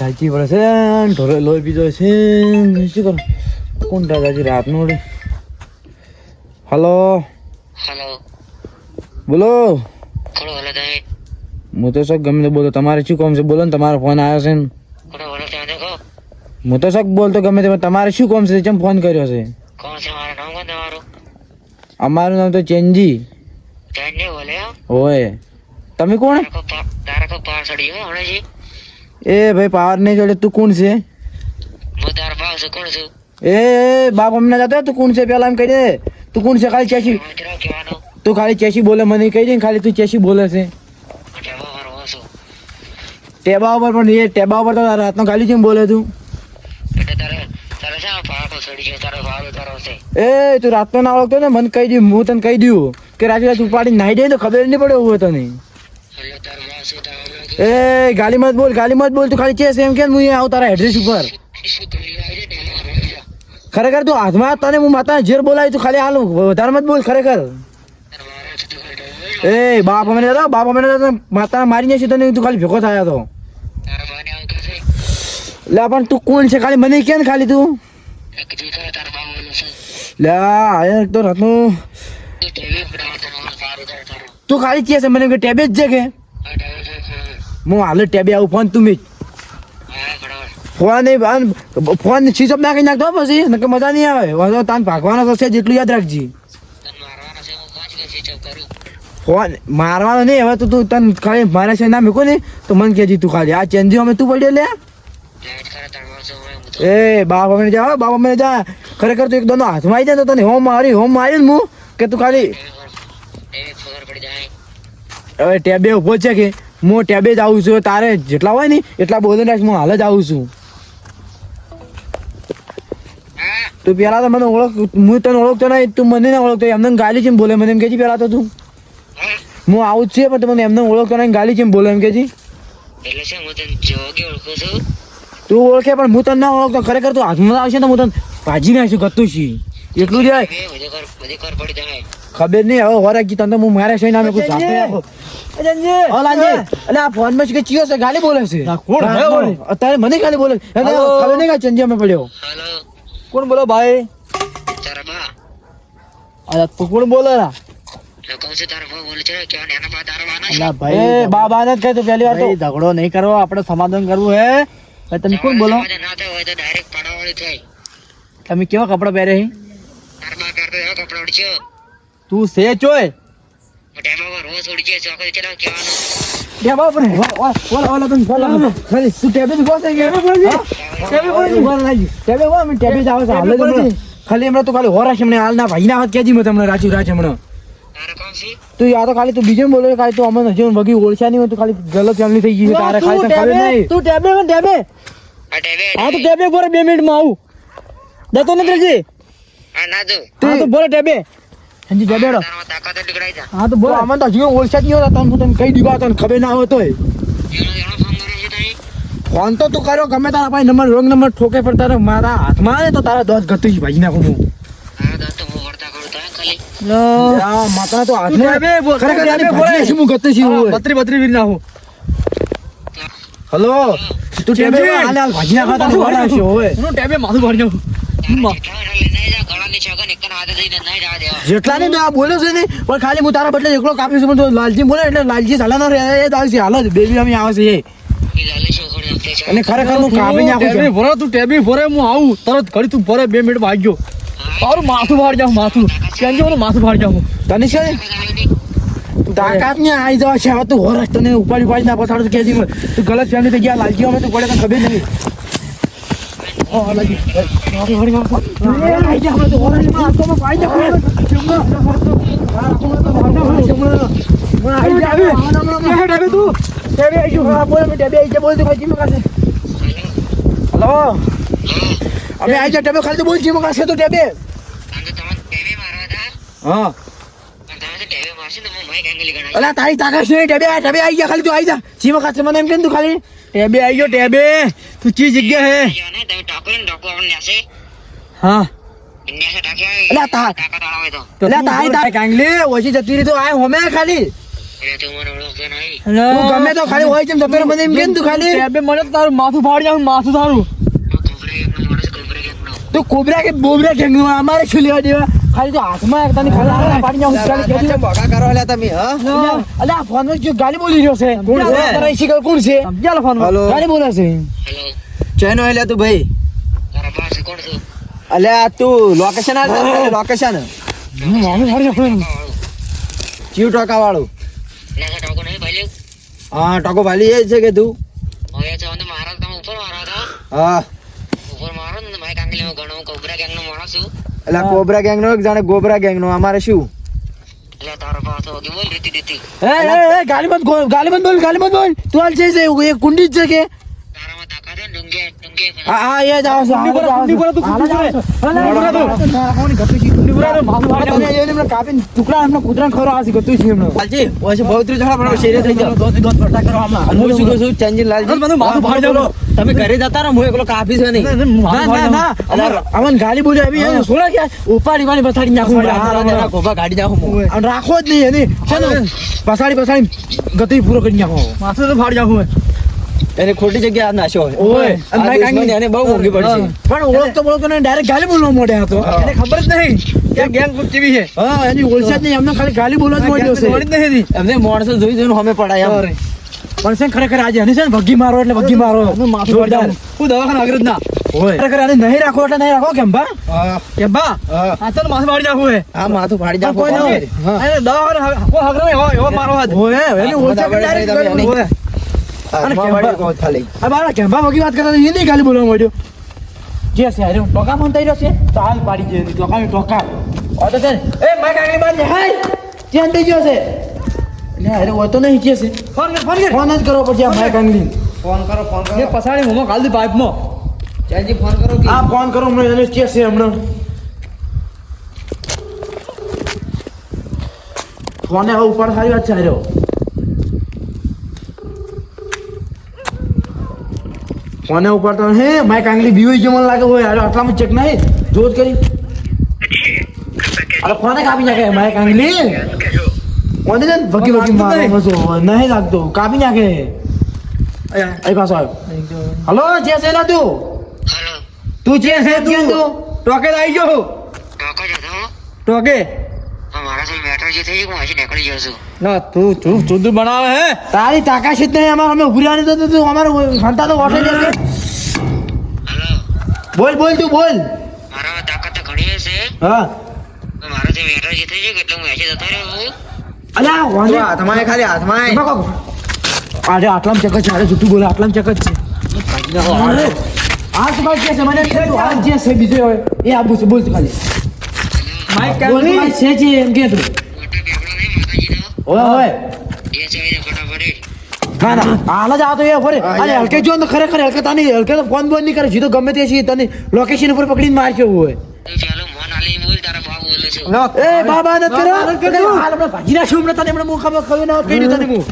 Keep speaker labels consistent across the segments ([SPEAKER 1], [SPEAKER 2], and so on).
[SPEAKER 1] હા, ઢાંચી છે ઢોરે લોહી પીધો છે શું કરો? કોણ દાદાજી રાતનું વળી હલો?
[SPEAKER 2] હેલો.
[SPEAKER 1] બોલો?
[SPEAKER 2] બોલો તમે.
[SPEAKER 1] હું તો શક ગમે તે બોલો તમારે શું કોમ છે? બોલો ને તમારો ફોન આવ્યો છે ને. હું તો શક બોલતો ગમે તે તમારે શું કોમ છે? ચમ ફોન કર્યો છે?
[SPEAKER 2] કોણ છે મારું નામ? કોણ તમારું?
[SPEAKER 1] અમારું નામ તો ચેન્જી.
[SPEAKER 2] બોલે હો.
[SPEAKER 1] તમે કોણ?
[SPEAKER 2] તારા કો પાસડી હમણાં જી
[SPEAKER 1] એ ભાઈ પાવર નહીં જોડે તું કોણ છે?
[SPEAKER 2] હું તારા પાવ છું કોણ છું?
[SPEAKER 1] એ બાપ અમને જતો તું કોણ છે? પેલા એમ કહી દે. તું કોણ છે? ખાલી ચેસી.
[SPEAKER 2] તેરા
[SPEAKER 1] તું ખાલી ચેસી બોલે મને કહી દે ખાલી તું ચેસી બોલે છે.
[SPEAKER 2] ટેબા
[SPEAKER 1] ઉપર પણ એ ટેબા ઉપર તો રાતનો ખાલી કેમ બોલે તું?
[SPEAKER 2] તારે તારે તારો તારો
[SPEAKER 1] એ તું રાતનો ના ઓળખતો ને મને કહી દઉં હું તને કહી દઉં કે રાત્રે રાત ઉપાડી નાહી દે તો ખબર નહીં પડે એવું તને
[SPEAKER 2] એટલે તારો ભાવ છે તારો ભાવ
[SPEAKER 1] એ, ગાલી મત બોલ, ગાલી મત બોલ, તું ખાલી ચેસ એમ કે હું આવું તારા એડ્રેસ ઉપર. ખરેખર તું હાથમાં તને હું માતા ઝેર બોલાવી, તું ખાલી હાલ વધારે મત બોલ, ખરેખર. એ, બાપ અમે દાદા બાપ અમે દાદા માતા મારી જશે તને, તું ખાલી ભેગો થયા તો. લે, પણ તું કોણ છે? ખાલી મને કે ખાલી તું? લે તો રાતનું
[SPEAKER 2] તું
[SPEAKER 1] ખાલી ચેસ મને કે ટેબેજ છે કે. હું હાલ ટેબે આવું ફોન તું મી
[SPEAKER 2] હા બરાબર
[SPEAKER 1] ફોન નહીં ફોન સ્વિચ ઓફ નાખી નાખતો પછી નકે મજા નહીં આવે. વાંધો તાન ભાગવાનો છે જેટલું યાદ રાખજે. ફોન મારવાનો નહીં હવે તો તું તને ખાલી મારે છે ના મૂકો ને તો મને કહેજે તું ખાલી. આ ચેન્જી અમે તું પડ્યો લે. એ બાપ અમે જા બાપ અમે જા. ખરેખર તું એક દોનો હાથમાં આવી જાય તો તને હોમ મારી હોમ મારી ને હું કે તું ખાલી હવે ટેબે ઊભો છે કે? હું ટેબે જ આવું છું તારે જેટલા હોય ને એટલા બોલી રાખ હું હાલ જ આવું છું. તું પેલા તો મને ઓળખ હું તને ઓળખતો નહીં તું મને ના ઓળખતો એમને ગાલી છે બોલે? મને એમ કે પેલા તો તું.
[SPEAKER 2] હું?
[SPEAKER 1] આવું જ છે પણ તમને મને એમને ઓળખતો નહીં ગાલી છે બોલે એમ કે
[SPEAKER 2] એટલે છે હું તને જોગે ઓળખું છું.
[SPEAKER 1] તું ઓળખે પણ હું તને ના ઓળખતો. ખરેખર તું હાથમાં આવશે ને હું તને ભાજી નાખશું ગતું છી. એટલું જ
[SPEAKER 2] ખબર બધી ખબર પડી જાય
[SPEAKER 1] ખબર નહીં હવે હોરાકી તને તો હું મારે છે નામે કોઈ જાતે અલે આ ફોનમાં શું કે ચિયો છે ગાલી બોલે છે.
[SPEAKER 3] કોણ? હે વળી?
[SPEAKER 1] અત્યારે મને ગાલી બોલે. છે. ખબર નહીં કે આ ચંદિયામાં પડ્યો.
[SPEAKER 3] કોણ બોલો ભાઈ? તું કોણ બોલે લા?
[SPEAKER 2] એટલે કહું છું તારા બા બોલે છે કે એના બા તારા બાના છે.
[SPEAKER 3] અલા
[SPEAKER 1] એ
[SPEAKER 3] ભાઈ
[SPEAKER 1] બા બા ને કહે તું પહેલી વાર તો.
[SPEAKER 3] ઝઘડો નહીં કરવો આપણે સમાધાન કરવું હે. ભાઈ તમે કોણ બોલો?
[SPEAKER 2] સમાધાન ના થાય હોય તો ડાયરેક્ટ પાડાવાળી થાય
[SPEAKER 3] તમે કેવા કપડા પહેરે તું સે ચોય
[SPEAKER 1] ખાલી તું બોલે છે. બોલ બોલ. હાલે હમણાં તું ખાલી મેં તમને રાચી રાચ હમણાં તું આ તો ખાલી તું બીજે બોલે ખાલી તું અમને હજી વગી ઓળખ્યા નહીં હોય તું ખાલી ગલત ફેમિલી થઈ ગઈ છે તારે ખાલી ખબર નહીં
[SPEAKER 3] તું ટેબે માં ટેબે હા તો ટેબે બોરે બે મિનિટમાં આવું દેતો નથી રજી
[SPEAKER 2] ના જો
[SPEAKER 3] હા તો બોરે ટેબે
[SPEAKER 1] રો.
[SPEAKER 2] તારામાં તાકાત એટલી કરાઈ જા.
[SPEAKER 3] હા તો બોલ
[SPEAKER 1] અમને તો હજી ઓળખ્યા જ નહીં હોતા તને દીધું આ તને ખબર ના હોય તોય.
[SPEAKER 2] એનો એનો ફોન કરે છે તઈ
[SPEAKER 1] ફોન તો તું કર્યો ગમે તારા ભાઈ નંબર રોંગ નંબર ઠોકે પણ તારે મારા હાથમાં આવે ને તો તારા દોત ગતું ભાજી નાખું હું.
[SPEAKER 2] હા દોસ્ત તો હું વર્તા કરું તો ખાલી.
[SPEAKER 1] માતા તો હાથમાં
[SPEAKER 3] બત્રી બત્રી વીર નાખું.
[SPEAKER 1] હલો? તું ટેબે હાલ હાલ ભાજી નાખવા તને વાર આવશે હોય?
[SPEAKER 3] હું ટેબે માથું ભરી જાઉં
[SPEAKER 2] જેટલા
[SPEAKER 1] ને આ બોલ્યો છે ને પણ ખાલી હું તારા બદલે એકલો કાપી છું પણ તો લાલજી બોલે એટલે લાલજી સાલા ના રહે એ આવશે હાલ બેબી અમે આવે છે
[SPEAKER 2] છો છે
[SPEAKER 1] અને ખરેખર હું કાપી નાખું છું.
[SPEAKER 3] ભરે તું ટેબી ભરે હું આવું. તરત ઘડી તું ભરે બે મિનિટ વાગ્યો તારું માથું ભાર જાઉં માથું. કેમ કે માથું ભાર જાઉં.
[SPEAKER 1] તને છે તાકાત ને આવી જવા છે હવે તું હોરસ તને ઉપાડી ઉપાડી ના પછાડ કે ગલત ફેમિલી થઈ ગયા લાલજી અમે તું પડે ખબર નહીં. હલો અમે આઈ જા ટેબે ખાલી બોલ ચીમક હશે તો
[SPEAKER 2] હતા
[SPEAKER 1] હા અલા, તારી તાકાત છે? ટેબે આ ટેબે આઈ ગયા ખાલી, તું આવી જા. જીમ હશે મને એમ કે તું ખાલી?
[SPEAKER 3] ટેબે આવી ગયો, ટેબે. તું ચી જગ્યા હે?
[SPEAKER 2] તમે ટાકો ને ટાકો આપણને ન્યાસે?
[SPEAKER 3] હા.
[SPEAKER 1] અલા, તા-
[SPEAKER 2] તાકાત વાળા હોય તો.
[SPEAKER 3] તો
[SPEAKER 1] અલા
[SPEAKER 3] તું
[SPEAKER 1] તારી કાંગલી ઓછી જતી રહી તો આ હોમે ખાલી.
[SPEAKER 2] એટલે તું મને ઓળખતો નહીં.
[SPEAKER 1] તું ગમે તો ખાલી હોય છે જતો મને એમ કે તું ખાલી.
[SPEAKER 3] બે બે મને તારું માથું ફાડી જાવ માથું તારું
[SPEAKER 2] હું કોબરા ગેંગનો માણસ કોબરા ગેંગનો.
[SPEAKER 1] તું કોબરા કે બોબરા કે અમારે શું લેવા દેવા? ખાલી તો હાથમાં એક તને ખાલી આલા પાડી કે દે
[SPEAKER 4] કરો લ્યા તમે હા?
[SPEAKER 1] અલે આ ફોન જો ગાલી બોલી રહ્યો છે.
[SPEAKER 4] કોણ છે?
[SPEAKER 1] તારા શીખર કોણ છે?
[SPEAKER 3] સમજ્યા લખવાનું
[SPEAKER 4] હલો.
[SPEAKER 1] ગાલી બોલે છે.
[SPEAKER 2] હેલો.
[SPEAKER 4] ચેનો હેલ્યા તું ભાઈ?
[SPEAKER 2] તારા પાસે કોણ છું?
[SPEAKER 4] અલ્યા તું લોકેશન આ લોકેશન
[SPEAKER 1] મામી ફાડી જાઉં
[SPEAKER 4] ચીવ ટોકા વાળું
[SPEAKER 2] ના ટોકો નહીં ભાઈ
[SPEAKER 4] હા ટોકો ભાલી એ છે કે તું?
[SPEAKER 2] હવે તો મારા તમે ઉપર મારા
[SPEAKER 4] હા
[SPEAKER 2] ઉપર મારો ને મારી કાંગલીમાં ઘણો કોબરા ગેંગનો માણસ છું
[SPEAKER 4] એટલે કોબરા ગેંગ નો એક જાણે ગોબરા ગેંગ નો અમારે શું
[SPEAKER 2] એટલે તારો પાસે વગી બોલ રીતિ રીતિ
[SPEAKER 1] એ એ એ ગાલી મત ગો- ગાલી મત બોલ ગાલી મત બોલ તું હાલ છે છે એ કુંડી જ છે કે
[SPEAKER 2] તારામાં તાકાત છે ડુંગે ડુંગે
[SPEAKER 1] હા હા એ જ આવો છો
[SPEAKER 3] કુંડી પર- તું. કુંડી પર તો
[SPEAKER 1] એમને કાપીને ટુકડા એમને કૂતરાને ખવડાવવા છે ગતું છે એમને.
[SPEAKER 4] લાલજી ઓછે બહુ જણા પણ શેરે થઈ જાવ
[SPEAKER 1] દોત દોત ભરતા કરો હમણાં.
[SPEAKER 4] હું શું છું ચંજીન લાલજી?
[SPEAKER 3] બધું માથું ફાડી જાવ
[SPEAKER 4] તમે ઘરે જતા રહો હું એકલો કાપી છે નહીં.
[SPEAKER 1] ના ના ના અમાર- ગાલી બોલી આવી સોળા કે ઉપાડી વાળી બસાડી નાખું
[SPEAKER 4] ગાડી ગોબા કાઢી
[SPEAKER 1] અને રાખો જ નહીં એની. પસાડી પસાડી ગતિ પૂરો કરી નાખો.
[SPEAKER 3] માથું તો ફાડી નાખું
[SPEAKER 4] એને ખોટી જગ્યા નાશો
[SPEAKER 1] ઓય. અને
[SPEAKER 4] બહુ મોંઘી પડશે
[SPEAKER 1] પણ ઓળખતો નહીં ડાયરેક્ટ ગાલી બોલવા મોઢે હતો.
[SPEAKER 3] એને ખબર જ નહીં. કે ગેંગ ખૂબ કેવી છે?
[SPEAKER 1] હા એની ઓળખ્યા નહીં એમને ખાલી ગાલી બોલવા જ મોડ્યો છે.
[SPEAKER 3] વળી જ નહીં
[SPEAKER 4] માણસો જોઈ જોઈને અમે પડાય
[SPEAKER 1] પણ છે ખરેખર આજે એને છે ને વગી મારો એટલે ભગી મારો. જોરદાર.
[SPEAKER 3] હું દવાખાના આગળ ના.
[SPEAKER 1] હોય. ખરેખર આને નહીં રાખો એટલે નહીં રાખો કેમ બા?
[SPEAKER 3] કે બા? આ તો માથું ફાડી જાવ હે
[SPEAKER 4] હા માથું ફાડી જાવ
[SPEAKER 1] કોઈ
[SPEAKER 4] કોઈ
[SPEAKER 1] નહીં.
[SPEAKER 3] અરે દવાખાના કોઈ હગરો એવો એવો મારો હાથ
[SPEAKER 1] હોય એની. અને
[SPEAKER 4] ખાલી
[SPEAKER 1] આ વાત કરતા એ નહીં ગાલી બોલવા માંડ્યો. જે છે અરે ટોકા મન થઈ રહ્યો છે? તો હાલ પાડી દે ટોકા ટોકા. ઓ તો છે એ માઈક આગળ બાર હાય! ચેન થઈ ગયો છે. ને અરે ઓ તો નહીં કે છે.
[SPEAKER 3] ફોન કર ફોન કર.
[SPEAKER 1] ફોન જ કરો પછી આ માઈક આંગળી
[SPEAKER 4] ફોન કરો ફોન
[SPEAKER 3] એ પસાડી મોમાં કાલ દી પાઇપમાં
[SPEAKER 4] ચાંજી ફોન કરો કે?
[SPEAKER 1] આ ફોન કરો હમણાં એને કે છે હમણાં. ફોને હવે ઉપર સારી વાત છે હાર્યો ફોને ઉપર તો હે માઈક આંગલી બીવી ગયો મને લાગે હોય. આટલામાં ચેક નહીં જોત કરી. અરે કોને કાપી નાખે મારે કાંગલી કોને ને ભગી ભગી મારો મસો નહીં લાગતો. કાપી નાખે. અહીં પાછો આવ્યો હલો જે છે ને તું?
[SPEAKER 2] હેલો.
[SPEAKER 1] તું જે છે તું?
[SPEAKER 3] ટોકે આવી ગયો.
[SPEAKER 2] ટોકો
[SPEAKER 1] તારી તાકાત જ નહીં અમારે અમે ઉભરી તો તું અમારે ઘંટા તો ઓઠે બોલ બોલ તું બોલ.
[SPEAKER 2] મારામાં તાકાત ઘણી હશે.
[SPEAKER 1] હા.
[SPEAKER 2] મારાથી મેટર એટલે હું જતો રહ્યો છું.
[SPEAKER 1] વાંધો
[SPEAKER 4] હાથમાં ખાલી હાથમાં
[SPEAKER 1] અરે આટલામાં ચકત છે અરે જૂઠું બોલે આટલામાં ચકત છે. આ કે છે મને એમ આ જે છે બીજો હોય એ આબુ છે બોલ ખાલી.
[SPEAKER 3] માઈક
[SPEAKER 1] બોલ છે જે એમ કે તું.
[SPEAKER 2] મોટો બેગડો નહીં માતાજીનો
[SPEAKER 1] ઓય ઓય.
[SPEAKER 2] એ ચાવીને ફટાફટ
[SPEAKER 1] ના ના હાલ જ આવતો એ ફરે અરે હલકે જો ને ખરેખર હલકે તાની હલકે તો ફોન બોન નહીં કરે સીધો ગમે તે છે તને લોકેશન ઉપર પકડીને મારશે હોય.
[SPEAKER 2] તું ચાલો મોન આલી બોલ તારા ભાવ બોલે છું.
[SPEAKER 1] એ બાબા ન કરો. હાલ આપણે ભાગી નાખ્યું હમણાં તને હમણાં હું ખબર ખબર ના કહી દઉં તને હું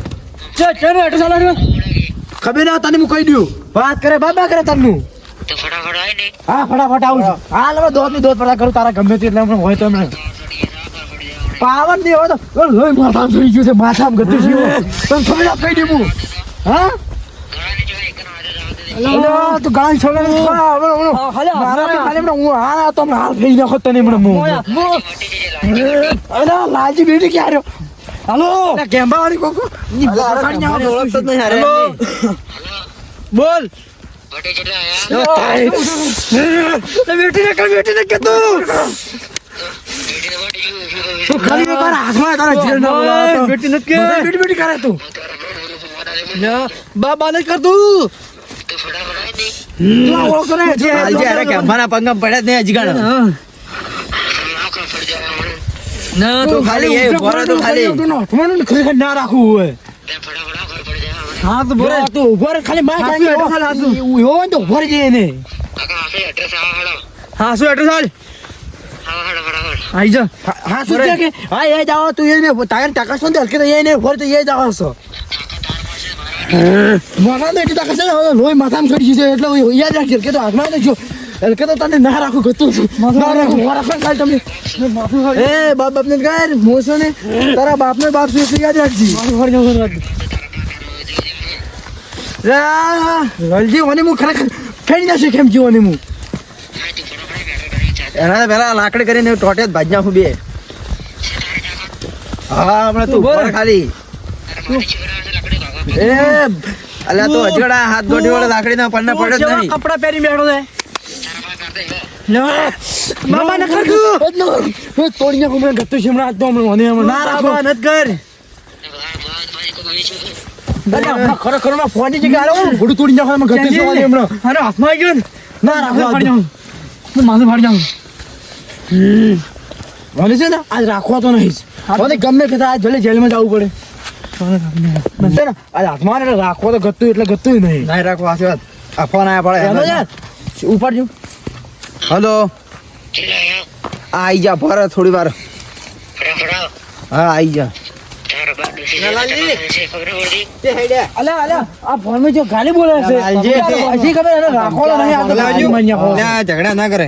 [SPEAKER 3] ચે ચે ને એટો ચાલો
[SPEAKER 1] ખબર ના તને હું કહી દઉં. વાત કરે બાબા કરે તને.
[SPEAKER 2] તો ફટાફટ આય ને.
[SPEAKER 1] હા ફટાફટ આવું છું. હાલ હવે દોતની દોત કરું તારા ગમે તે એટલે હમણાં હોય તો હમણાં. પાવન નહીં હોય તો માથામાં થઈ ગયું છે માથામાં ગતું છે તને ખબર ના કહી દઉં હું. હા? અલ્યા, તું ગાળી છોડે ને તું આ હમણાં- હમણાં
[SPEAKER 3] હા, ખાલી માં.
[SPEAKER 1] હું હા તો હાલ થઈ નાખો તને હમણાં હું. અરે લાલજી બેટી ક્યાં રહ્યો? હાલો. વાળી કોકો.
[SPEAKER 3] બોલ.
[SPEAKER 1] બેટીને બેટીને કે તું? તું ખાલી હાથમાં? તારા ના
[SPEAKER 3] બેટી નથી કે?
[SPEAKER 1] બેટી બેટી કરે તું?
[SPEAKER 3] બાબા ને કર તું.
[SPEAKER 2] ને
[SPEAKER 1] આ
[SPEAKER 2] જવા
[SPEAKER 3] ના
[SPEAKER 1] ઊભો નો, ને ના રાખવું હોય.
[SPEAKER 2] જવા
[SPEAKER 3] હા તો બોલે.
[SPEAKER 1] તું ઊભો રહે, ખાલી માર કાંઈ
[SPEAKER 3] હેઠળ હાલ, હાથું.
[SPEAKER 1] એવું હોય ને તો ઊભો રહી
[SPEAKER 2] હાથે એડ્રેસ આવા હડો
[SPEAKER 3] હા શું
[SPEAKER 2] હડો ફટાફટ
[SPEAKER 3] આઈ જા.
[SPEAKER 1] હા હા, શું કે? હા એ જ આવો તું એને તારે તાકાત શું હલકે તો એને ઊભો તો એ જ આવો છો. મારા તો તાકે છે ને, હવે લોહી માથામાં ચડી છે એટલે યાદ રાખજો કે તો હાથમાં તો જો એટલે કે તો તને ના રાખું ગતું છું ના રાખું મારા રાખો કાલ તમે એ બાપ બાપ ને કહે મોસો ને તારા બાપ ને બાપ એટલું યાદ રાખજી
[SPEAKER 3] ફાડી જાઉં છું.
[SPEAKER 1] રલજી ઓની હું ખરેખર ફેરી નાખી કેમ જીવો ને હું
[SPEAKER 2] કરી
[SPEAKER 4] એના પેલા લાકડી કરીને ટોટે જ ભાજી નાખું બે હા હમણાં તું ખાલી
[SPEAKER 1] એ
[SPEAKER 4] અલ્યા તો અજગડા હાથ ગોઠી વડે લાકડી ના પન્ના પડે જ નહીં.
[SPEAKER 3] કપડાં પહેરી બેઠો છે.
[SPEAKER 1] મામા ન તો હમણાં મને હમણાં
[SPEAKER 3] કર.
[SPEAKER 1] દાદા હમણાં ખરેખરમાં ફોની જગ્યાએ આવો ઘોડું તોડી નાખો એમાં ગતું છે હમણાં.
[SPEAKER 3] અરે હાથમાં આવી ગયો ને. ફાડી
[SPEAKER 1] આજ
[SPEAKER 3] જાઉં હું માથું ફાડી જાઉં
[SPEAKER 1] મને છે ને આજ રાખવા તો નહીં. મને ગમે કે આજ જલે જેલમાં જવું પડે. ને હાથમાં ને રાખવા તો ગતું એટલે ગતું નહીં.
[SPEAKER 4] નહીં રાખો આ ફોન આયા પડે.
[SPEAKER 1] યાર જો
[SPEAKER 4] હલો. આ આઈ જા ભર થોડી વાર. હા આઈ જા. ઝઘડા ના કરે.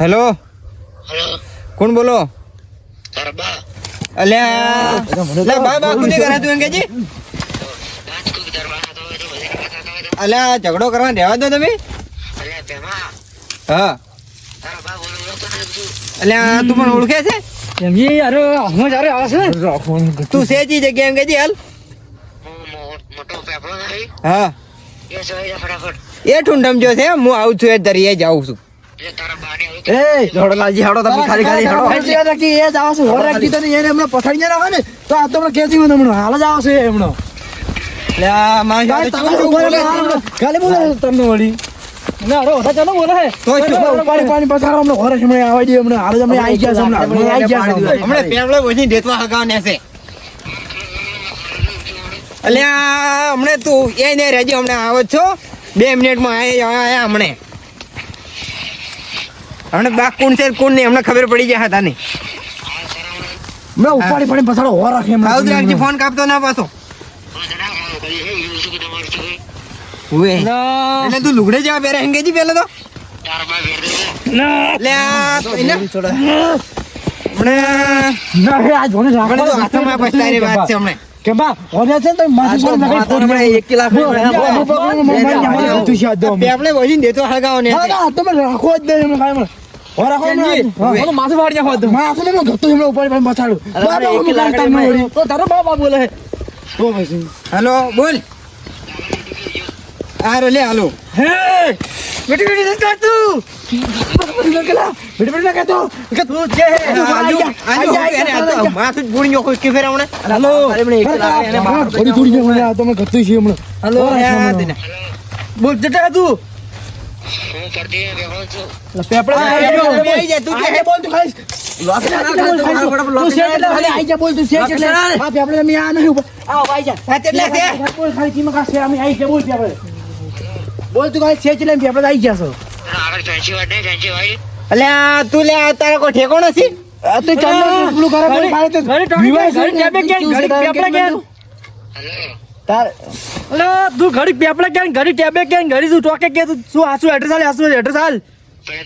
[SPEAKER 4] હેલો. કોણ બોલો?
[SPEAKER 2] તારા બા.
[SPEAKER 4] અલ્યા ઝઘડો કરવા દેવા દો તમે? હા. અલ્યા તું પણ ઓળખે છે?
[SPEAKER 3] યાર હાથમાં જ્યારે આવે છે.
[SPEAKER 4] તું સેજી જગ્યા એમ કેજી હાલ.
[SPEAKER 2] મોટો પેપડો નથી
[SPEAKER 4] હા.
[SPEAKER 2] એ જોઈ ફટાફટ.
[SPEAKER 4] એ ઠુંડમ જો છે હું આવું છું એ દરિયે જાઉં છું.
[SPEAKER 2] એટલે તારા
[SPEAKER 1] એ
[SPEAKER 4] જોડો લાલજી હાડો તમે ખાલી ખાલી હાડો
[SPEAKER 1] ખાલી રાખી, એ જ આવશે. હોર રાખી તને એને હમણાં પછાડી ના રાખે ને, તો આ તો હમણાં મને. હાલ જ આવશે
[SPEAKER 4] બોલે
[SPEAKER 1] તમને વળી.
[SPEAKER 3] ના અરે ઓછા ચાલો બોલે
[SPEAKER 4] તો
[SPEAKER 1] પાણી પાણી પથારો હમણાં હોર હમણાં આવવા દે હમણાં. હાલ જ હમણાં આઈ ગયા હમણાં. હમણાં આઈ ગયા હમણાં.
[SPEAKER 4] હમણાં પેપડો પછી ઢેતવા છે અલ્યા હમણે તું એ ને રેજી હમણાં આવો છો બે મિનિટમાં આયા આયા હમણે હમણે બા કોણ છે ને કોણ નહીં અમને ખબર પડી જાય હતા નહીં.
[SPEAKER 1] મેં ઉપાડી પડી પછાડો હો રાખે હમણાં.
[SPEAKER 4] આવું જ ફોન કાપતો ના પાછો.
[SPEAKER 3] ના.
[SPEAKER 4] એટલે તું લુગડે જેવા પહેરે હેંગેજી પેલો તો.
[SPEAKER 2] દે
[SPEAKER 4] તો એને હમણે
[SPEAKER 1] ના, હે, આ જોને રાખો.
[SPEAKER 4] તો હાથમાં પછતારી વાત છે હમણે.
[SPEAKER 1] કે બા, હોર્યા છે તો માથું
[SPEAKER 4] આ તો
[SPEAKER 1] પાડી નાખી
[SPEAKER 4] માથાને એક લાખ
[SPEAKER 1] જો,
[SPEAKER 4] રૂપિયા
[SPEAKER 1] અમુક વખત મોબાઈલ ને તો.
[SPEAKER 4] દેતો
[SPEAKER 1] હા, રાખો જ કાંઈ ને
[SPEAKER 3] કેનજી,
[SPEAKER 1] હા.
[SPEAKER 3] ઓલું માથું ફાડી જાવ હતું
[SPEAKER 1] માથું ને હમણાં ગતું હમણાં ઉપાડી પાડીને પછાડું.
[SPEAKER 4] અરે,
[SPEAKER 1] બા, બા,
[SPEAKER 4] એક
[SPEAKER 1] અમુક
[SPEAKER 4] લાકડી
[SPEAKER 1] તમને
[SPEAKER 4] માં.
[SPEAKER 1] વળી.
[SPEAKER 3] તો તારો બાબા બોલે છે
[SPEAKER 1] તો પછી.
[SPEAKER 4] હેલો બોલ હારો લે હાલો
[SPEAKER 1] હે! બેટી, બેટી, નથી કાઢતું. બેટી, બેટી, ના બેટી, બેટી, ના કહેતો. કે તું જે હે, તું આઈ
[SPEAKER 4] આજો
[SPEAKER 1] જા, આઈ
[SPEAKER 4] આજો
[SPEAKER 1] જા, આઈ
[SPEAKER 4] એને
[SPEAKER 1] જા,
[SPEAKER 4] આ તો
[SPEAKER 1] આઈ જા.
[SPEAKER 4] માથું જ ભૂણી નાખો કે ફેર હમણે
[SPEAKER 1] હાલો.
[SPEAKER 4] હમણે એક
[SPEAKER 1] અરે,
[SPEAKER 4] લાખ એને
[SPEAKER 1] આ
[SPEAKER 4] બહાર
[SPEAKER 1] થોડી થોડી જે મને આ તો મેં ગતું છે હમણાં.
[SPEAKER 3] હાલો,
[SPEAKER 1] હોર રાખે
[SPEAKER 4] યાદ
[SPEAKER 1] હમણાં.
[SPEAKER 4] એને.
[SPEAKER 3] બોલ જટા તું
[SPEAKER 1] બોલ તું એટલે. આવો,
[SPEAKER 4] તેટલા છે. અલ્યા તું લે કોઈ ઠેકો નથી?
[SPEAKER 1] તું ચાલો, પેલું કરે,
[SPEAKER 3] ઘરે ઘરે ઘરે
[SPEAKER 1] તારે
[SPEAKER 3] અલા, તું ઘડી પેપડે ક્યાં ઘડી ટેબે ક્યાં ઘડી તું ટોકે કે તું શું આસુ એડ્રેસ આલ આસુ એડ્રેસ આલ
[SPEAKER 2] પેલા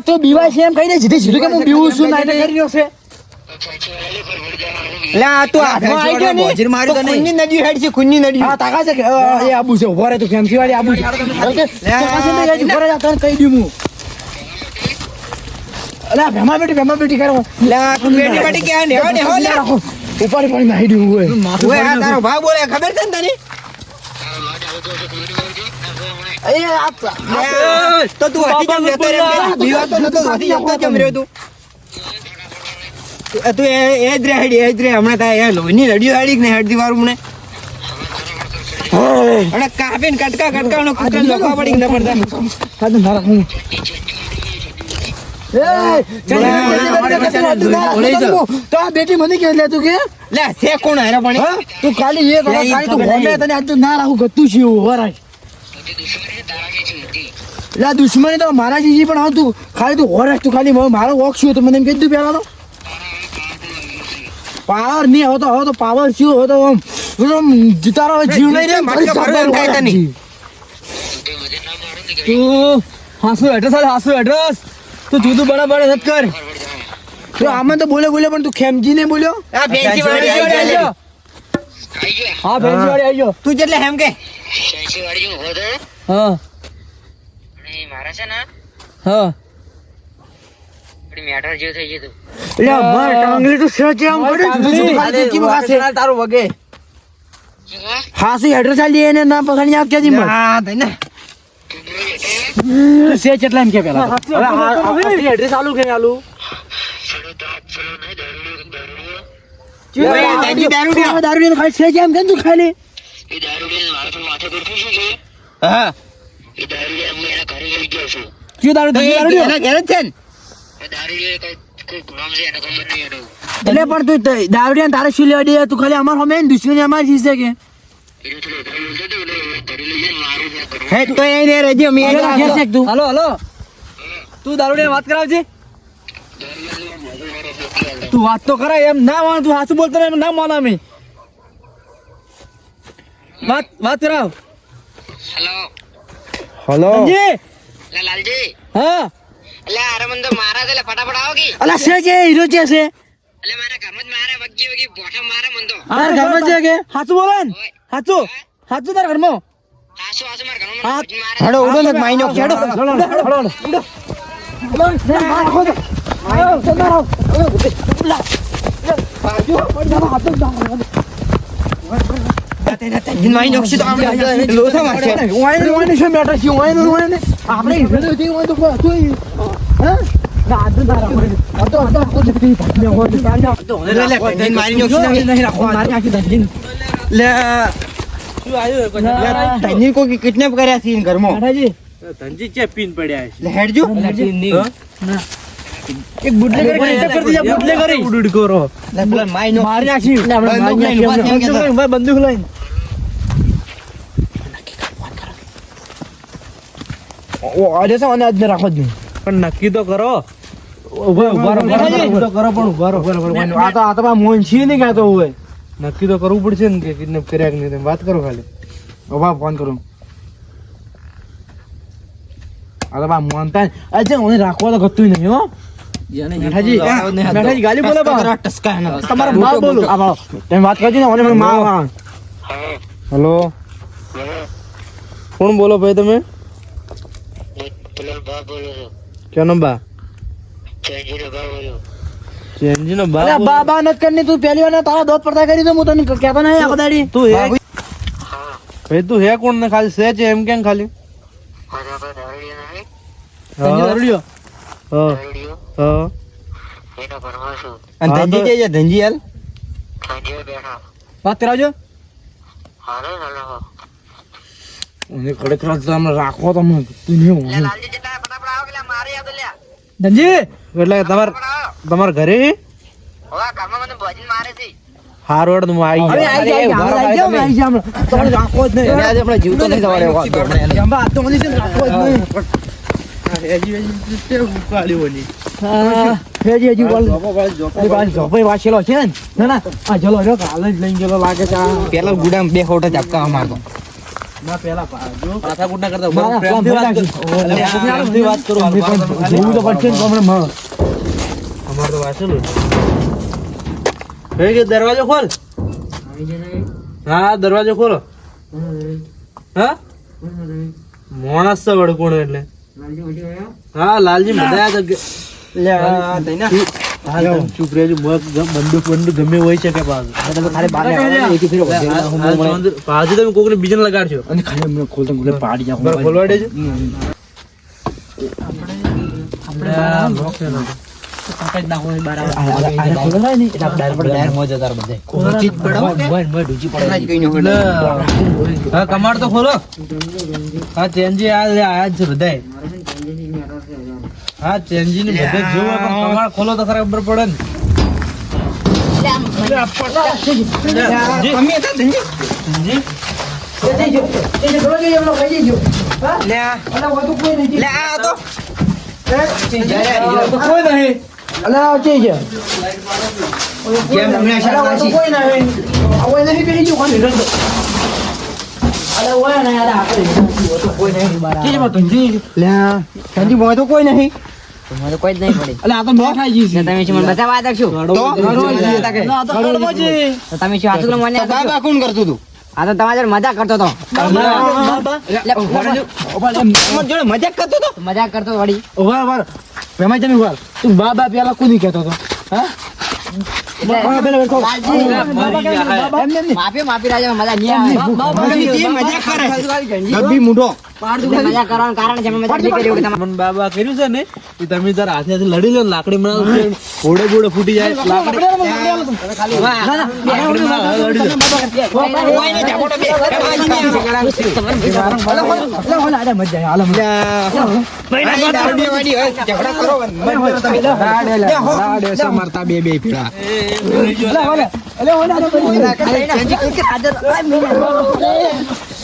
[SPEAKER 2] તો
[SPEAKER 3] અલા,
[SPEAKER 1] બીવાય છે એમ કહી દે સીધે સીધું કે હું બીવું છું કરી રહ્યો છે
[SPEAKER 4] લે હાથમાં આવી ગયો ને નદી હેડ છે ખુન્ની નદી
[SPEAKER 1] હા તાકા છે એ આબુ છે ઊભો રહે તું ફેન્સી વાળી આબુ છે અરે કે, ચકાસી નહીં જાય, ઊભો રહે તને કહી દઉં હું અરે આ ભેમા બેટી ભેમા બેટી કરો
[SPEAKER 4] લે તું બેટી બેટી કે ને હો ને હો લે
[SPEAKER 1] રાખો. ઉપાડી પાડી નાખી દઉં હોય.
[SPEAKER 4] આ તારો ભાવ બોલે ખબર છે ને તને? તો તું હતી કેમ રહેતો રે? બીવા તો નતો હતી જતો કેમ રહ્યો તું તું- તું એ એ જ રે હેડી એ જ રે હમણાં તા એ લોહીની રડિયો હાડી ને હેડતી વારું મને અને કાપીને કટકા કટકા નો કુકર લોખવા પડી ન પડતા?
[SPEAKER 1] સાધુ મારા હું એ તો આ બેટી મને કે લે તું કે
[SPEAKER 4] લે છે કોણ હારે પણ?
[SPEAKER 1] તું ખાલી એક
[SPEAKER 4] લે,
[SPEAKER 1] ખાલી તું ગમે તને આજ ના રાખું ગતું છે એવું વરાય.
[SPEAKER 2] દુશ્મની
[SPEAKER 1] તો મારા જીજી પણ તું ખાલી તું હોરખ તું ખાલી મારો- વોક તો મને એમ કહી દીધું પહેલા પાવર નહીં હોતો હોતો તો પાવર શું હોતો? આમ જીતારો જીવ નહીં.
[SPEAKER 4] તું
[SPEAKER 3] હાસુ એડ્રેસ હાસુ એડ્રેસ તું જુદું બના બને નથી કર.
[SPEAKER 1] તો આમાં તો બોલે બોલે પણ તું ખેમજીને બોલ્યો?
[SPEAKER 4] આ ફેન્સી વાળી
[SPEAKER 3] ફેન્સી વાળી
[SPEAKER 4] આવી
[SPEAKER 3] આઈ
[SPEAKER 4] ગયો.
[SPEAKER 3] ગયો.
[SPEAKER 2] આઈ ગયો
[SPEAKER 3] હા ફેન્સી વાળી આઈ ગયો.
[SPEAKER 4] તું જેટલે હેમ કે?
[SPEAKER 2] શેષી વાળી હું હોતો
[SPEAKER 3] હા.
[SPEAKER 2] અને મારા છે ને?
[SPEAKER 3] હા.
[SPEAKER 2] મેટર જેવું થઈ ગયું હતું.
[SPEAKER 1] એટલે માર ટાંગલી તું આમ પડે. ખાલી માં ખાશે?
[SPEAKER 3] તારું વગે?
[SPEAKER 1] હાસી એડ્રેસ આલી એને ના પકડી આપ કેજી મત.
[SPEAKER 4] હા તઈ ને.
[SPEAKER 2] તું બોલ એટલે
[SPEAKER 1] સે કેટલા એમ કે પેલા
[SPEAKER 3] હવે
[SPEAKER 1] એડ્રેસ આલુ કે આલુ?
[SPEAKER 2] તો.
[SPEAKER 1] દારૂ ખાલી કેમ કેમ તું ખાલી?
[SPEAKER 2] એ દારૂડિયો મારા પર માથે પડતું શું છે.
[SPEAKER 4] હા.
[SPEAKER 2] એ દારૂડિયા હું એના ઘરે લઈ ગયો છું.
[SPEAKER 1] ક્યું દારૂ? દારૂ
[SPEAKER 4] એના ઘેર જ છે ને?
[SPEAKER 2] એ દારૂડિયો કોઈ નામ છે એને ખબર નહીં
[SPEAKER 1] એટલે પણ તું દારૂડિયા તારે શું લેવા દે? તું ખાલી અમાર હમે દુશ્મની અમારી છે કે?
[SPEAKER 4] હે તો એ ને રહેજો મેં
[SPEAKER 1] ઘેર
[SPEAKER 4] અહીંયા
[SPEAKER 1] છે તું.
[SPEAKER 3] હાલો હાલો. તું દારૂડિયા વાત કરાવજે. તું વાત તો કરાય એમ ના માન તું હાચું બોલતો એમ ના માન અમે. વાત વાત કરાવ.
[SPEAKER 2] હેલો.
[SPEAKER 1] હલો.
[SPEAKER 3] જી
[SPEAKER 2] લાલજી.
[SPEAKER 3] હા.
[SPEAKER 2] એટલે આરે તો મારા એટલે ફટાફટ આવો કે.
[SPEAKER 1] અલા સે કે હીરો છે છે
[SPEAKER 2] એટલે મારા ઘરમાં જ મારે વગી વગી બોઠા મારે મને તો.
[SPEAKER 1] અમાર ઘરમાં છે કે?
[SPEAKER 3] હાચું બોલો ને?
[SPEAKER 2] ઓય.
[SPEAKER 3] હાચું હાચું તારા ઘરમાં
[SPEAKER 4] હેડો ઉડો ને માઈ ખેડો માઈ નો તો આપણે
[SPEAKER 1] છે
[SPEAKER 4] લે,
[SPEAKER 3] શું આવ્યું
[SPEAKER 4] ધનજી કોઈ કિડનેપ કર્યા છે ઘરમાં.
[SPEAKER 3] ધનજી ચે પીન પડ્યા
[SPEAKER 4] લે હેડજો.
[SPEAKER 1] એક બુટલે કરી ટક્કર દીધા બુટલે કરી.
[SPEAKER 3] ઉડ કરો
[SPEAKER 4] લે પેલા માઈ નો
[SPEAKER 1] મારી નાખી
[SPEAKER 4] બંદૂક લઈને
[SPEAKER 1] આજે છે અને આજ રાખો જ નહીં.
[SPEAKER 3] પણ નક્કી તો કરો. ઊભા કરો પણ ઊભા રહો.
[SPEAKER 1] આ તો આ તો મોહન સિંહ નહીં કહેતો હોય
[SPEAKER 3] નક્કી તો કરવું પડશે ને કે કિડનેપ કર્યા કે નહીં તમે વાત કરો ખાલી.
[SPEAKER 1] બાબા ફોન કરું. અરે બા માનતા અજે ઓને રાખવા તો ગતું નહીં હો. બા.
[SPEAKER 3] હલો. કોણ બોલો ભાઈ તમે?
[SPEAKER 2] બા
[SPEAKER 3] બા
[SPEAKER 2] ચેન્જીનો બા બોલો.
[SPEAKER 3] નો બા
[SPEAKER 1] અરે બા બા નત કરની તું પહેલી વાર તારા દોત પડતા કરી તો હું તને કહેતો નહીં આ દાડી
[SPEAKER 3] તું હે?
[SPEAKER 2] હા
[SPEAKER 3] ભાઈ તું હે કોણ ને ખાલી? સે છે એમ કેમ ખાલી?
[SPEAKER 2] નહીં
[SPEAKER 3] હા. હા.
[SPEAKER 2] એના
[SPEAKER 4] અને
[SPEAKER 3] હા,
[SPEAKER 4] ધનજી કે છે? ધનજી હાલ?
[SPEAKER 2] બેઠા.
[SPEAKER 1] વાત કરાવજો.
[SPEAKER 2] હાલો
[SPEAKER 1] રાખો તમે તું નહીં
[SPEAKER 2] લે
[SPEAKER 3] એટલે તમાર તમાર ઘરે?
[SPEAKER 2] હોવા ઘરમાં મને ભોજન મારે છે.
[SPEAKER 3] હાર વડ આવી
[SPEAKER 1] હવે
[SPEAKER 3] ગયો.
[SPEAKER 1] આઈ જાય
[SPEAKER 4] ઊભા રહો
[SPEAKER 1] આઈ જાય આઈ જાય તમારે રાખો જ નહીં.
[SPEAKER 4] આજે આપણે જીવતો નહીં સવારે વાત આપણે
[SPEAKER 1] જંબા આ તો મને છે ને રાખો જ નહીં. હા હેજી હેજી બોલ. અરે ભાઈ જોભાઈ વાંચેલો છે ને. ના ના આ જલો જો કાલ જ લઈને ગયેલો લાગે છે.
[SPEAKER 4] પેલા ગુડામ બે ખોટા ઝાપકા મારતો
[SPEAKER 1] ના પેલા પાજો
[SPEAKER 3] પાછા કુટના
[SPEAKER 1] ના, ના,
[SPEAKER 3] પ્રેમથી
[SPEAKER 1] પ્રેમથી વાત કરો.
[SPEAKER 3] પ્રેમથી વાત કરો
[SPEAKER 1] જોવું તો પડશે ને તો માં.
[SPEAKER 3] અમારે તો વાંચેલું હે કે દરવાજો ખોલ. હા દરવાજો ખોલો. હા? માણસ છે વડકોણ એટલે. હા લાલજી બધા તો
[SPEAKER 4] લે આ તઈ ના.
[SPEAKER 3] હા તમે ચૂપ રહેજો બંદૂક બંદૂક ગમે હોય છે કે પાછું. પાછું તમે કોકને બીજાને
[SPEAKER 1] અને ખાલી અમને ખોલતા પાડી જાઓ.
[SPEAKER 3] ખોલવા દેજો. કમાડ તો ખોલો હા ચેન્જી આ જ બધા હા ચેન્જી બધે જોવે પણ કમાળ ખોલો તો ખરા ખબર પડે ને.
[SPEAKER 1] કોઈ
[SPEAKER 3] નહીં.
[SPEAKER 5] મને કોઈ જ નહીં પડી.
[SPEAKER 1] અલે આ તો મેઠ આઈ ગઈ છે.
[SPEAKER 5] તમે શું મને બતાવવા હતા શું
[SPEAKER 4] તો
[SPEAKER 1] તો કડવો છે.
[SPEAKER 5] તો તમે શું હાથું મને
[SPEAKER 4] બાબા કોણ કરતું તું?
[SPEAKER 5] આ તો તમારા જોડે કરતો હતો.
[SPEAKER 4] જોડે મજાક કરતો તો
[SPEAKER 5] મજાક કરતો વળી.
[SPEAKER 1] ઊભા ઊભા તમે તું પેલા કુદી કહેતો હા.
[SPEAKER 5] માફી માફી રાજા મજા નહીં.
[SPEAKER 4] મજાક કરે મૂઢો.
[SPEAKER 5] એટલે કરવાનું કારણ છે અમે કર્યું કે તમારે
[SPEAKER 3] બાબા કર્યું છે ને એ તમે તાર હાથે હાથે લડી લો લાકડી ઘોડે ઘોડે ફૂટી જાય લાકડી
[SPEAKER 4] ઝાપોટો બે બે પીડા હોય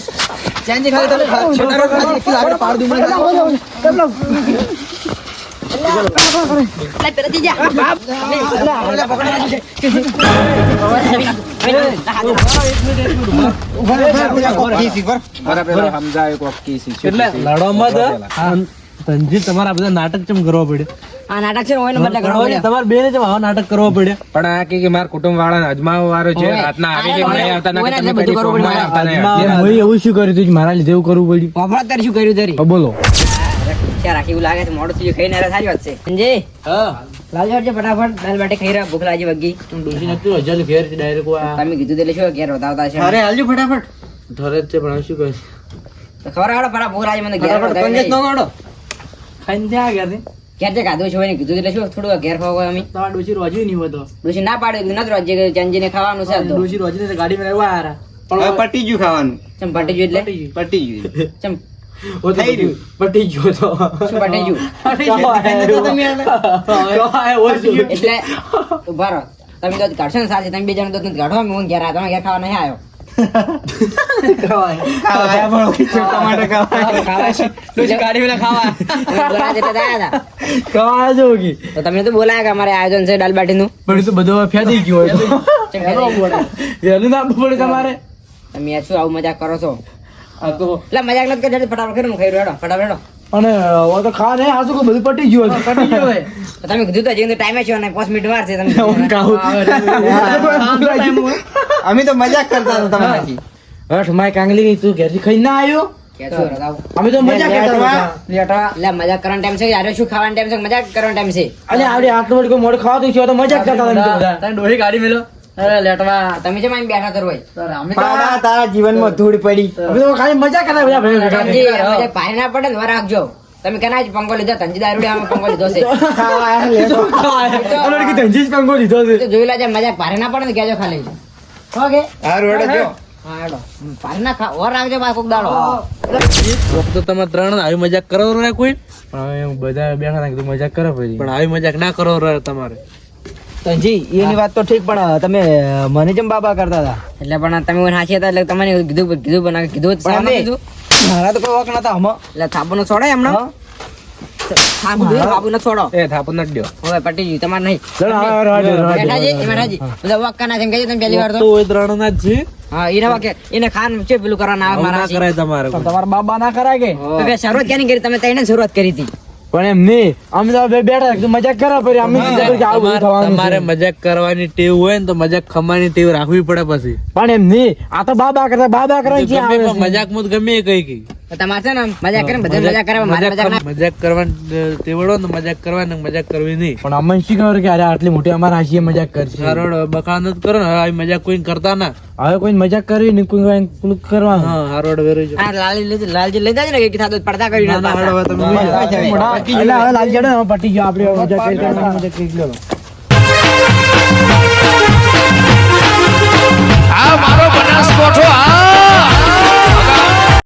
[SPEAKER 4] ઝઘડા કરો મારતા બે બે ફીરા
[SPEAKER 1] આવે. હાલો, હાલો. હાલો, હાલો, હાલો, હાલો.
[SPEAKER 5] લે, પેલા જીજા.
[SPEAKER 3] એટલે લડવામાં તો ધનજી તમારા બધા નાટક ચમ કરવા પડ્યા?
[SPEAKER 5] આ નાટક છે ને ઓયનો બદલે ઘણો પડ્યો.
[SPEAKER 3] તમારે બેને ચમ આવા નાટક કરવા પડે
[SPEAKER 6] પણ આ કે મારા કુટુંબ વાળા અજમાવ વાળો છે રાતના આવી કે નહીં આવતા ના કે તમે
[SPEAKER 5] બધું કરવું પડે.
[SPEAKER 1] મેં એવું શું કર્યું તું મારા લીધે એવું કરવું પડ્યું?
[SPEAKER 5] પોપડા તારે શું કર્યું તારી?
[SPEAKER 1] બોલો.
[SPEAKER 5] ક્યાં રાખી એવું લાગે છે મોડું થયું ખાઈને આરે સારી વાત છે. સંજય
[SPEAKER 3] હા.
[SPEAKER 5] લાલજી હટજે ફટાફટ દાલ બાટે ખાઈ રહ્યા ભૂખ લાગી વગી.
[SPEAKER 3] ડોસી નતું અજલ ઘેર ડાયરેક્ટ
[SPEAKER 5] તમે કીધું એટલે શું ઘેર વધાવતા છે
[SPEAKER 4] અરે હાલજો ફટાફટ.
[SPEAKER 3] ધરે જ છે પણ શું કહે
[SPEAKER 5] તો ખબર આવડે પરા ભૂખ લાગી મને ઘેર
[SPEAKER 4] પંચાયત નો
[SPEAKER 5] નહીં.
[SPEAKER 3] ખાઈને ત્યાં ગયા ને
[SPEAKER 5] ઘેર જે ખાધું છે કીધું એટલે શું? થોડું ઘેર ખાવા અમે.
[SPEAKER 3] તમારા ડોશી રોજી નહીં હોતો.
[SPEAKER 5] ડોશી ના પાડે નથી રોજે ચંજીને ખાવાનું છે ડોશી તો.
[SPEAKER 3] રોજી ને ગાડી માં આવ્યા હારા
[SPEAKER 4] હવે પટી ગયું ખાવાનું.
[SPEAKER 5] ચમ પટી ગયું એટલે?
[SPEAKER 4] પટી ગયું.
[SPEAKER 5] ચમ.
[SPEAKER 3] તો. પટી ગયો. તો.
[SPEAKER 5] પટી ગયું? એટલે ઊભા રહો. તમે તો કાઢશો ને સાથે તમે બે જણ તો કાઢો હું ઘેર આવ્યો ઘેર ખાવા નહીં આવ્યો.
[SPEAKER 4] ખાવા ટમાટર ખાવા
[SPEAKER 5] ડોશી કાઢી પેલા ખાવા. બોલાવા તો આયા
[SPEAKER 1] જો કે
[SPEAKER 5] તો તમને તો બોલાયા કે અમારે આયોજન છે દાલ બાટીનું
[SPEAKER 1] પણ એ તો બધો ફેદી ગયો હોય ના પડે તમારે.
[SPEAKER 5] તમે શું આવું મજાક કરો છો?
[SPEAKER 1] આ તો
[SPEAKER 5] એટલે મજાક નથી કરતા ફટાફટ હું ખાઈ રહ્યો ફટાફટ.
[SPEAKER 1] અને હવે તો ખા ને આ શું બધું પટી ગયું પટી ગયું.
[SPEAKER 5] તમે કીધું તો જેમ ટાઈમે છો ને પાંચ મિનિટ વાર છે તમે
[SPEAKER 1] હું ખાઉં.
[SPEAKER 4] અમે તો મજાક કરતા હતા તમારાથી.
[SPEAKER 1] હઠ માય કાંગલી ની તું ઘેરથી ખાઈ ના આવ્યો? અમે તો મજા કરતા હતા.
[SPEAKER 5] એટલે મજાક કરવાનો ટાઈમ છે યાર શું ખાવાનો ટાઈમ છે મજાક કરવાનો ટાઈમ છે?
[SPEAKER 1] અને આવડે આટલું બધું કોઈ મોડું ખાવાતું છે તો મજા કરતા હતા તો.
[SPEAKER 3] ગાડી મેલો. અરે લેટવા
[SPEAKER 5] તમે અહીં બેઠા કરો ભાઈ
[SPEAKER 4] પાડા તારા જીવનમાં ધૂળ પડી.
[SPEAKER 1] અમે તો ખાલી મજા કરતા બધા ભેગા ભેગા.
[SPEAKER 5] તંજી, અમે જે ભાઈ ના પડે ને રાખજો. તમે કેના જ પંગો લીધો તંજી દારૂડી અમે પંગો લીધો છે.
[SPEAKER 4] ખાવા આયા લેતો.
[SPEAKER 1] અને કે ધનજી જ પંગો લીધો છે.
[SPEAKER 5] તો જોઈ લેજે મજાક ભારે ના પડે ને કહેજો ખાલી. ઓકે?
[SPEAKER 4] હારું હેડો જો.
[SPEAKER 5] હા હેડો. ભારે ના ખા ઓર રાખજો બા કોક દાડો.
[SPEAKER 3] તો તમે ત્રણ આવી મજાક કરો રે કોઈ?
[SPEAKER 1] પણ હવે હું બધા બેઠા કીધું મજાક કરો
[SPEAKER 3] પણ આવી મજાક ના કરો રે તમારે.
[SPEAKER 1] ધનજી એની વાત તો ઠીક પણ તમે મને જેમ બાબા કરતા હતા.
[SPEAKER 5] એટલે પણ તમે મને હાચી હતા એટલે તમને કીધું કીધું બના કીધું
[SPEAKER 1] પણ અમે-
[SPEAKER 5] કીધું?
[SPEAKER 1] મારા તો કોઈ વખત નતા હમ
[SPEAKER 5] એટલે થાપુ નો છોડે એમનો? થાપુ દે છોડો.
[SPEAKER 6] એ થાપો નથી દ્યો.
[SPEAKER 5] હવે પટી તમારે નહીં. બેઠાજી બેઠાજી બધા વક્કા ના તમે પહેલી વાર
[SPEAKER 3] તો.
[SPEAKER 5] તો
[SPEAKER 3] એ ત્રણ ના જ. છે
[SPEAKER 5] હા એને વાકે એને ખાન છે પેલું કરવાના મારા
[SPEAKER 3] કરાય તમારે
[SPEAKER 1] તમારા બાબા ના કરાય કે?
[SPEAKER 5] શરૂઆત કેની કરી? તમે તઈને શરૂઆત કરી હતી.
[SPEAKER 1] પણ એમ નહીં. અમે તો બે બેઠા મજાક કરા પછી અમે કીધું કે આવું
[SPEAKER 3] તમારે
[SPEAKER 1] થવાનું
[SPEAKER 3] તમારે મજાક કરવાની ટેવ હોય ને તો મજાક ખમવાની ટેવ રાખવી પડે પછી.
[SPEAKER 1] પણ એમ નહીં. આ તો બાબા કરતા બાબા કરવાની?
[SPEAKER 3] મજાકમાં ગમે કઈ કઈ.
[SPEAKER 5] તમારે છે ને મજાક કરે બધા મજાક કરે મારે મજાક
[SPEAKER 3] મજાક કરવાની તેવડો ને મજાક કરવાની મજાક કરવી નહીં.
[SPEAKER 1] પણ અમને શી ખબર કે અરે આટલી મોટી અમારા હાશીએ મજાક કરશે?
[SPEAKER 3] સારોડ બકાન જ કરો ને હવે મજાક કોઈ કરતા ના.
[SPEAKER 1] હવે કોઈ મજાક કરવી ને કોઈ કોઈ પેલું
[SPEAKER 3] હા હારોડ વેરી જો.
[SPEAKER 5] આ લાલી લીધી લાલજી લઈ જાય ને કે થાતો પડતા કરી
[SPEAKER 3] ના ના હવે તમે
[SPEAKER 1] એટલે હવે લાલ જડે ને પટી ગયો આપણે મજાક કરી કરી મજાક કરી લો
[SPEAKER 7] આ મારો બનાસકોઠો આ